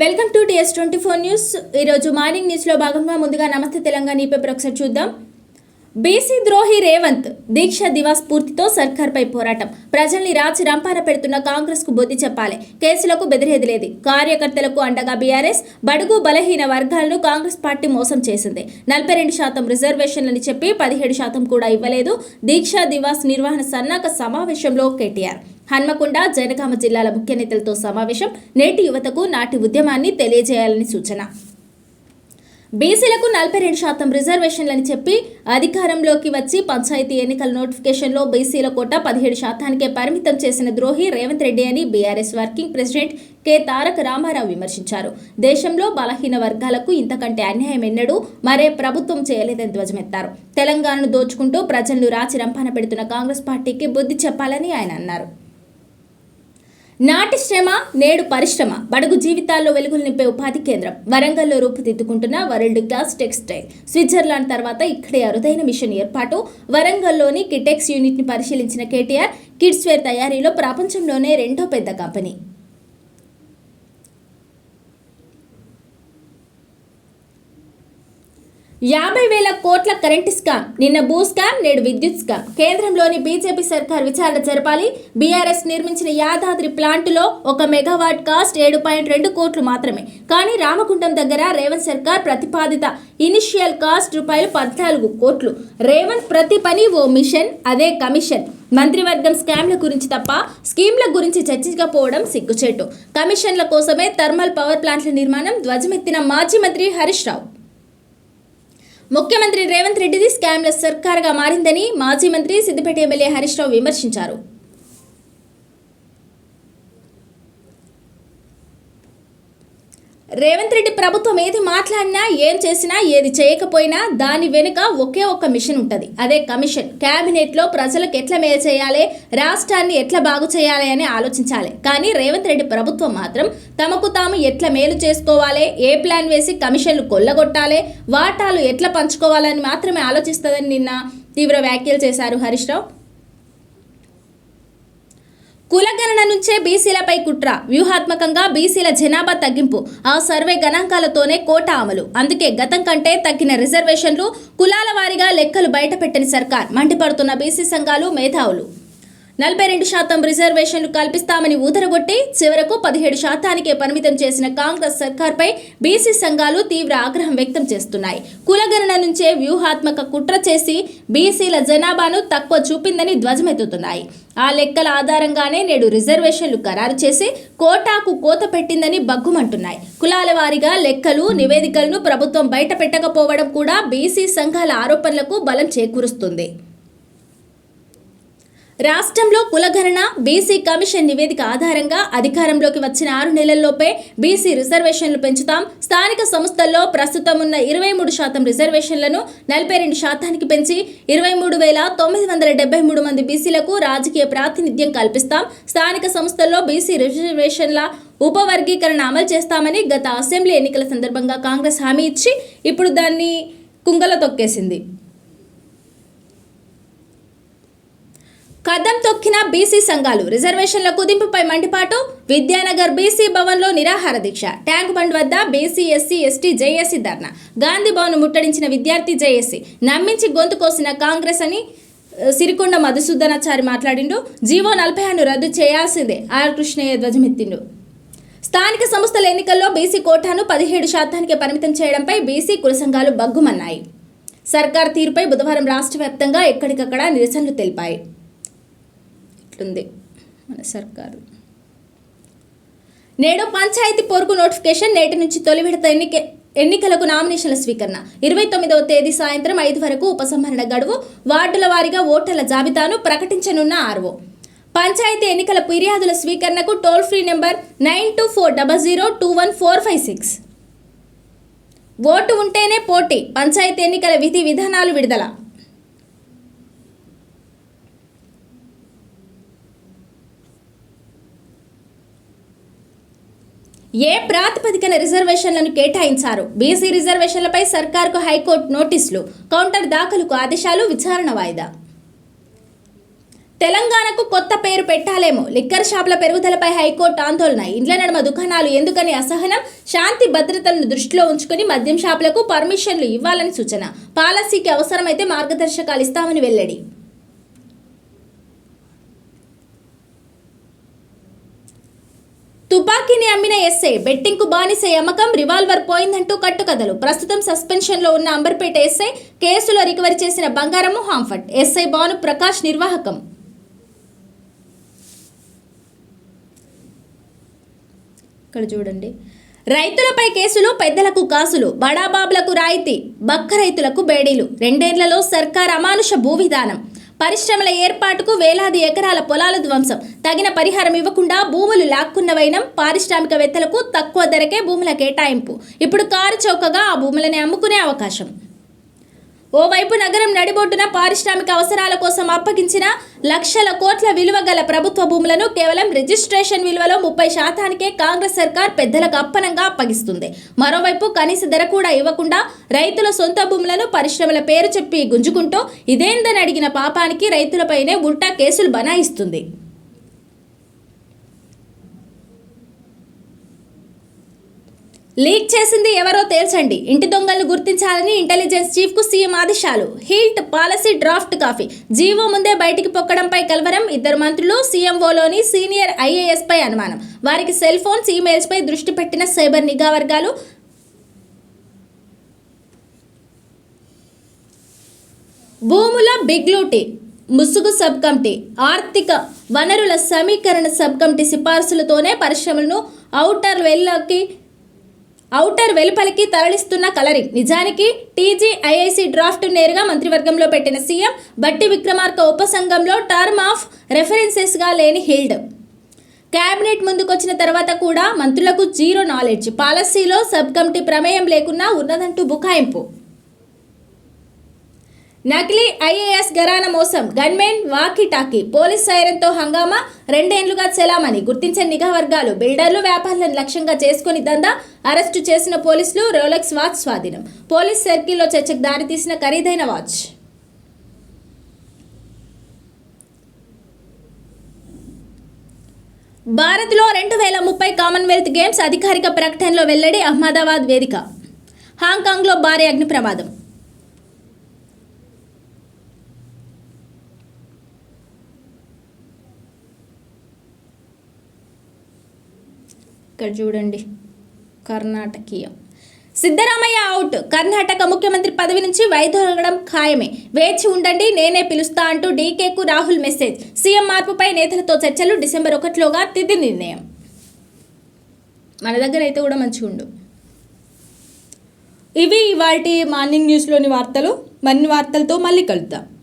Welcome to TS twenty four news. ఈరోజు morning న్యూస్లో భాగంగా ముందుగా నమస్తే తెలంగాణ ఈ పేపర్ ఒకసారి చూద్దాం. బీసీ ద్రోహి రేవంత్ దీక్ష దివాస్ పూర్తితో సర్కార్పై పోరాటం. ప్రజల్ని రాచి రంపాన పెడుతున్న కాంగ్రెస్కు బుద్ధి చెప్పాలి. కేసులకు బెదిరేదిలేదు. కార్యకర్తలకు అండగా బీఆర్ఎస్ బడుగు బలహీన వర్గాలను కాంగ్రెస్ పార్టీ మోసం చేసింది. నలభై రెండు శాతం రిజర్వేషన్లని చెప్పి పదిహేడు శాతం కూడా ఇవ్వలేదు. దీక్ష దివాస్ నిర్వహణ సన్నాక సమావేశంలో కేటీఆర్. హన్మకొండ జనగామ జిల్లాల ముఖ్య నేతలతో సమావేశం. నేటి యువతకు నాటి ఉద్యమాన్ని తెలియజేయాలని సూచన. బీసీలకు నలభై రెండు శాతం రిజర్వేషన్లని చెప్పి అధికారంలోకి వచ్చి పంచాయతీ ఎన్నికల నోటిఫికేషన్లో బీసీల కోట పదిహేడు శాతానికే పరిమితం చేసిన ద్రోహి రేవంత్ రెడ్డి అని BRS working president K. Taraka Ramarao విమర్శించారు. దేశంలో బలహీన వర్గాలకు ఇంతకంటే అన్యాయం ఎన్నడూ మరే ప్రభుత్వం చేయలేదని ధ్వజమెత్తారు. తెలంగాణను దోచుకుంటూ ప్రజలను రాచి రంపాన పెడుతున్న కాంగ్రెస్ పార్టీకి బుద్ధి చెప్పాలని ఆయన అన్నారు. నాటి శ్రమ నేడు పరిశ్రమ. బడుగు జీవితాల్లో వెలుగులు నింపే ఉపాధి కేంద్రం. వరంగల్లో రూపుదిద్దుకుంటున్న వరల్డ్ క్లాస్ టెక్స్టైల్. స్విట్జర్లాండ్ తర్వాత ఇక్కడే అరుదైన మిషన్ ఏర్పాటు. వరంగల్లోని కిటెక్స్ యూనిట్ని పరిశీలించిన కేటీఆర్ కిడ్స్ వేర్ తయారీలో ప్రపంచంలోనే రెండో పెద్ద కంపెనీ. యాభై వేల కోట్ల కరెంటు స్కామ్. నిన్న భూ స్కామ్ నేడు విద్యుత్ స్కామ్. కేంద్రంలోని బీజేపీ సర్కార్ విచారణ జరపాలి. బీఆర్ఎస్ నిర్మించిన యాదాద్రి ప్లాంటులో ఒక మెగావాట్ కాస్ట్ ఏడు పాయింట్ రెండు కోట్లు మాత్రమే. కానీ రామగుండం దగ్గర రేవంత్ సర్కార్ ప్రతిపాదిత ఇనిషియల్ కాస్ట్ రూపాయలు పద్నాలుగు కోట్లు. రేవంత్ ప్రతి పని ఓ మిషన్ అదే కమిషన్. మంత్రివర్గం స్కామ్ల గురించి తప్ప స్కీమ్ల గురించి చర్చించకపోవడం సిగ్గుచేటు. కమిషన్ల కోసమే థర్మల్ పవర్ ప్లాంట్ల నిర్మాణం ధ్వజమెత్తిన మాజీ మంత్రి హరీష్ రావు. ముఖ్యమంత్రి రేవంత్ రెడ్డిది స్కామ్ల సర్కార్గా మారిందని మాజీ మంత్రి సిద్దిపేట ఎమ్మెల్యే హరీష్ రావు విమర్శించారు. రేవంత్ రెడ్డి ప్రభుత్వం ఏది మాట్లాడినా ఏం చేసినా ఏది చేయకపోయినా దాని వెనుక ఒకే ఒక్క మిషన్ ఉంటుంది. అదే కమిషన్. క్యాబినెట్లో ప్రజలకు ఎట్లా మేలు చేయాలి రాష్ట్రాన్ని ఎట్లా బాగు చేయాలి అని ఆలోచించాలి. కానీ రేవంత్ రెడ్డి ప్రభుత్వం మాత్రం తమకు తాము ఎట్లా మేలు చేసుకోవాలి ఏ ప్లాన్ వేసి కమిషన్లు కొల్లగొట్టాలి వాటాలు ఎట్లా పంచుకోవాలని మాత్రమే ఆలోచిస్తుందని నిన్న తీవ్ర వ్యాఖ్యలు చేశారు హరీష్ రావు. కులగణన నుంచే బీసీలపై కుట్ర. వ్యూహాత్మకంగా బీసీల జనాభా తగ్గింపు. ఆ సర్వే గణాంకాలతోనే కోట అమలు. అందుకే గతం కంటే తగ్గిన రిజర్వేషన్లు కులాల వారీగా లెక్కలు బయటపెట్టని సర్కార్. మండిపడుతున్న బీసీ సంఘాలు మేధావులు. నలభై రెండు శాతం రిజర్వేషన్లు కల్పిస్తామని ఊదరగొట్టి చివరకు పదిహేడు శాతానికే పరిమితం చేసిన కాంగ్రెస్ సర్కార్పై బీసీ సంఘాలు తీవ్ర ఆగ్రహం వ్యక్తం చేస్తున్నాయి. కులగణన నుంచే వ్యూహాత్మక కుట్ర చేసి బీసీల జనాభాను తక్కువ చూపిందని ధ్వజమెత్తుతున్నాయి. ఆ లెక్కల ఆధారంగానే నేడు రిజర్వేషన్లు ఖరారు చేసి కోటాకు కోత పెట్టిందని బగ్గుమంటున్నాయి కులాల వారీగా లెక్కలు నివేదికలను ప్రభుత్వం బయట పెట్టకపోవడం కూడా బీసీ సంఘాల ఆరోపణలకు బలం చేకూరుస్తుంది. రాష్ట్రంలో కులగణన బీసీ కమిషన్ నివేదిక ఆధారంగా అధికారంలోకి వచ్చిన ఆరు నెలల్లోపే బీసీ రిజర్వేషన్లు పెంచుతాం. స్థానిక సంస్థల్లో ప్రస్తుతం ఉన్న ఇరవై మూడు శాతం రిజర్వేషన్లను నలభై రెండు శాతానికి పెంచి ఇరవై మూడు వేల తొమ్మిది వందల డెబ్బై మూడు మంది బీసీలకు రాజకీయ ప్రాతినిధ్యం కల్పిస్తాం. స్థానిక సంస్థల్లో బీసీ రిజర్వేషన్ల ఉపవర్గీకరణ అమలు చేస్తామని గత అసెంబ్లీ ఎన్నికల సందర్భంగా కాంగ్రెస్ హామీ ఇచ్చి ఇప్పుడు దాన్ని కుంగల తొక్కేసింది. కదం తొక్కిన బీసీ సంఘాలు రిజర్వేషన్ల కుదింపుపై మండిపాటు విద్యానగర్ బీసీ భవన్లో నిరాహార దీక్ష. ట్యాంక్ బండ్ వద్ద BC SC ST JAC dharna. Gandhi Bhavan ముట్టడించిన విద్యార్థి జేఏసీ నమ్మించి గొంతు కోసిన కాంగ్రెస్ అని సిరికొండ మధుసూదనాచారి మాట్లాడిండు. జీవో నలభై ఆరును రద్దు చేయాల్సిందే. ఆర్ కృష్ణయ్య ధ్వజమెత్తిండు. స్థానిక సంస్థల ఎన్నికల్లో బీసీ కోటాను పదిహేడు శాతానికి పరిమితం చేయడంపై బీసీ కుల సంఘాలు బగ్గుమన్నాయి సర్కార్ తీరుపై బుధవారం రాష్ట్ర వ్యాప్తంగా ఎక్కడికక్కడ నిరసనలు తెలిపాయి. ఇట్లుంది మన సర్కారు. నేడు పంచాయతీ పొరుగు నోటిఫికేషన్ నేటి నుంచి తొలి విడత ఎన్నిక ఎన్నికలకు నామినేషన్ల స్వీకరణ. ఇరవై తొమ్మిదవ తేదీ సాయంత్రం ఐదు వరకు ఉపసంహరణ గడువు వార్డుల వారీగా ఓటర్ల జాబితాను ప్రకటించనున్న ఆర్వో. పంచాయతీ ఎన్నికల ఫిర్యాదుల స్వీకరణకు toll free number nine two four double zero two one four five six. Vote ఉంటేనే పోటీ పంచాయతీ ఎన్నికల విధి విధానాలు విడుదల. ఏ ప్రాతిపదికన రిజర్వేషన్లను కేటాయించారు? బీసీ రిజర్వేషన్లపై సర్కార్కు హైకోర్టు నోటీసులు కౌంటర్ దాఖలుకు ఆదేశాలు విచారణ వాయిదా? తెలంగాణకు కొత్త పేరు పెట్టాలేమో. లిక్కర్ షాపుల పెరుగుదలపై హైకోర్టు ఆందోళన. ఇండ్ల నడుమ దుకాణాలు ఎందుకని అసహనం? శాంతి భద్రతలను దృష్టిలో ఉంచుకుని మద్యం షాపులకు పర్మిషన్లు ఇవ్వాలని సూచన. పాలసీకి అవసరమైతే మార్గదర్శకాలు ఇస్తామని వెల్లడి. తుపాకీని అమ్మిన ఎస్ఐ బెట్టింగ్కు బానిస అమ్మకం రివాల్వర్ పోయిందంటూ కట్టుకథలు. ప్రస్తుతం సస్పెన్షన్లో ఉన్న అంబర్పేట ఎస్ఐ కేసులో రికవరీ చేసిన బంగారము హాంఫట్ ఎస్ఐ భాను ప్రకాష్ నిర్వాహకం. ఇక్కడ చూడండి. రైతులపై కేసులు పెద్దలకు కాసులు బడాబాబులకు రాయితీ బక్క రైతులకు బేడీలు. రెండేళ్ళలో సర్కార్ అమానుష భూ విధానం పరిశ్రమల ఏర్పాటుకు వేలాది ఎకరాల పొలాల ధ్వంసం. తగిన పరిహారం ఇవ్వకుండా భూములు లాక్కున్నవైనం పారిశ్రామికవేత్తలకు తక్కువ ధరకే భూముల కేటాయింపు. ఇప్పుడు కారు చౌకగా ఆ భూములని అమ్ముకునే అవకాశం. ఓవైపు నగరం నడిబొడ్డున పారిశ్రామిక అవసరాల కోసం అప్పగించిన లక్షల కోట్ల విలువ గల ప్రభుత్వ భూములను కేవలం రిజిస్ట్రేషన్ విలువలో ముప్పై శాతానికే కాంగ్రెస్ సర్కార్ పెద్దలకు అప్పనంగా అప్పగిస్తుంది. మరోవైపు కనీస ధర కూడా ఇవ్వకుండా రైతుల సొంత భూములను పరిశ్రమల పేరు చెప్పి గుంజుకుంటూ ఇదేందని అడిగిన పాపానికి రైతులపైనే ఉల్టా కేసులు బనాయిస్తుంది. లీక్ చేసింది ఎవరో తేల్చండి. ఇంటి దొంగలను గుర్తించాలని ఇంటెలిజెన్స్ చీఫ్కు సీఎం ఆదేశాలు. Health policy draft copy. GO ముందే బయటికి పొక్కడంపై కలవరం ఇద్దరు మంత్రులు సీఎంఓలోని సీనియర్ ఐఏఎస్ పై అనుమానం. వారికి సెల్ ఫోన్స్ ఈమెయిల్స్ పై దృష్టి పెట్టిన సైబర్ నిఘా వర్గాలు భూముల బిగ్ లూటీ ముసుగు సబ్ కమిటీ ఆర్థిక వనరుల సమీకరణ సబ్ కమిటీ సిఫార్సులతోనే పరిశ్రమలను ఔటర్ వెల్లోకి ఔటర్ వెలుపలికి తరలిస్తున్న కలరింగ్. నిజానికి టీజీఐఐసి డ్రాఫ్ట్ నేరుగా మంత్రివర్గంలో పెట్టిన సీఎం బట్టి విక్రమార్క ఉపసంఘంలో టర్మ్ ఆఫ్ రెఫరెన్సెస్గా లేని హిల్డ్. క్యాబినెట్ ముందుకొచ్చిన తర్వాత కూడా మంత్రులకు జీరో నాలెడ్జ్. పాలసీలో సబ్ కమిటీ ప్రమేయం లేకున్నా ఉన్నదంటూ బుకాయింపు. నకిలీ ఐఏఎస్ గరాన మోసం. గన్మెన్ వాకీ టాకీ పోలీస్ సైరన్తో హంగామా రెండేండ్లుగా చెలామని గుర్తించిన నిఘా వర్గాలు బిల్డర్లు వ్యాపారులను లక్ష్యంగా చేసుకుని దందా అరెస్టు చేసిన పోలీసులు రోలెక్స్ వాచ్ స్వాధీనం. పోలీస్ సర్కిల్లో చర్చకు దారితీసిన ఖరీదైన వాచ్. భారత్లో రెండు వేల ముప్పై కామన్వెల్త్ గేమ్స్ అధికారిక ప్రకటనలో వెల్లడి అహ్మదాబాద్ వేదిక. హాంకాంగ్లో భారీ అగ్ని ప్రమాదం ఇక్కడ చూడండి. కర్ణాటకీయం. సిద్ధరామయ్య అవుట్ కర్ణాటక ముఖ్యమంత్రి పదవి నుంచి వైదొలగడం ఖాయమే. వేచి ఉండండి నేనే పిలుస్తా అంటూ డీకేకు రాహుల్ మెసేజ్ సీఎం మార్పుపై నేతలతో చర్చలు డిసెంబర్ ఒకటిలోగా తిది నిర్ణయం. మన దగ్గర అయితే కూడా మంచిగా ఉండు. ఇవి ఇవాటి మార్నింగ్ న్యూస్లోని వార్తలు. మరిన్ని వార్తలతో మళ్ళీ కలుద్దాం.